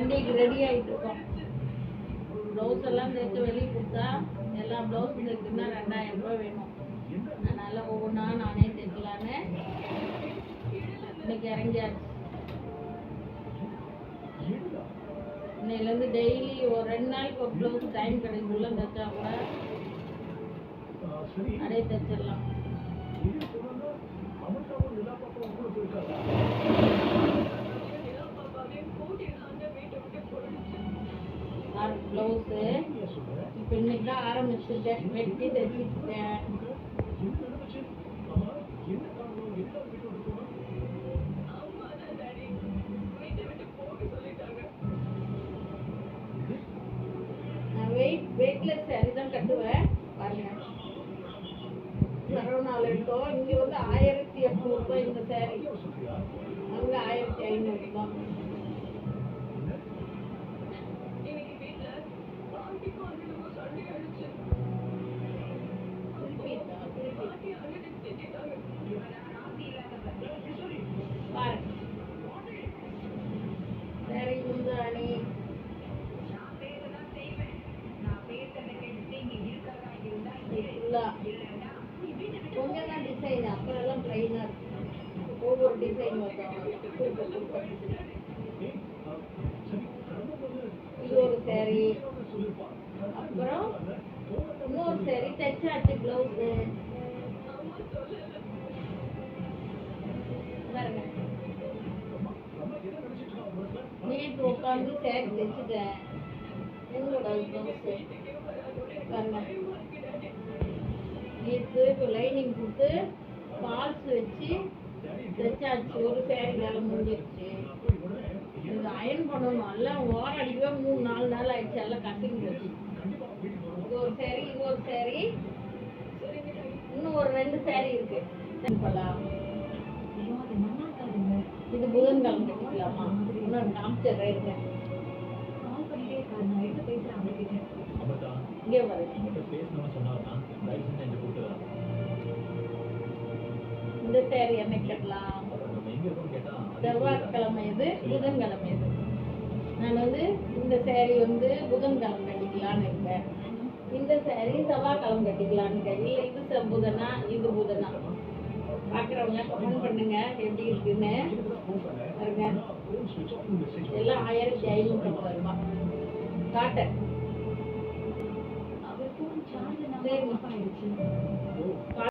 சண்டேக்கு ready ஆகிட்டு இருக்கோம் blouse எல்லாம் தைச்சு வெளியே கொடுத்தா எல்லா ப்ளவுஸும் தைச்சுன்னா ரெண்டாயிரம் ரூபாய் வேணும். அதனால் ஒவ்வொன்றா நானே தைக்கலான்னு இன்னைக்கு இறங்கியாச்சு. இன்னையிலேருந்து டெய்லி ஒரு ரெண்டு நாளைக்கு ஒரு ப்ளவுஸ் டைம் கிடைக்குள்ள தைச்சா கூட. அப்படியே தைச்சிடலாம். ப்ளவுஸு இப்போ இன்னைக்கு தான் ஆரம்பிச்சிருக்கேன் வெட்டி தைச்சிட்டேன் நான் வெயிட் வெயிட்லெஸ் saree தான் கட்டுவேன். பாருங்க. சரவணாவில் இருக்கோம் இங்கே வந்து ஆயிரத்தி எட்நூறுபா இந்த saree. அங்கே ஆயிரத்தி ஐநூறுபா. ஃபுல்லா கொஞ்சம் தான் டிசைன் அப்புறம் எல்லாம் ப்ளைனாக இருக்கும். ஒவ்வொரு டிசைன் வந்தாங்க இது ஒரு சேரீ அப்புறம் இன்னொரு சேரீ தச்சாச்சு ப்ளவுஸு பாருங்க. நேற்று உட்காந்து சேரீ தைச்சிட்டேன். எங்களோட ப்ளவுஸு பாருங்க. நேற்று இப்போ லைனிங் கொடுத்து ஃபால்ஸ் வச்சு தைச்சாச்சு ஒரு சேரீ வேலை முடிஞ்சிருச்சு. இது அயன் பண்ணணும் எல்லாம் ஓரம் அடிக்கவே மூணு நாலு நாள் ஆயிடுச்சு. எல்லாம் கட்டிங் போச்சு. இது ஒரு சேரீ இது ஒரு சேரீ இன்னும் ஒரு ரெண்டு சேரீ இருக்கு. இப்போலாம் இது புதன்கிழமை கட்டிக்கலாமா? இன்னொரு காமிச்சிடுறேன் இருக்கேன் இங்கே பாருங்க. இந்த சேரீ என்னைக்கு கட்டலாம் செவ்வாய்க்கிழமை இது புதன்கிழமை இது நான் வந்து இந்த சேரீ வந்து புதன்கிழமை கட்டிக்கலான்னு இருக்கேன். இந்த சேரீ செவ்வாய்க்கிழமை கட்டிக்கலான்னு இருக்கேன். இல்லை இது செ- புதனா? இது புதனா? பார்க்குறவங்க கமெண்ட் பண்ணுங்க. எப்படி இருக்குன்னு. பாருங்க. எல்லாம் ஆயிரத்தி ஐநூற்றம்பது ரூபாய் காட்டன். சரிம்மா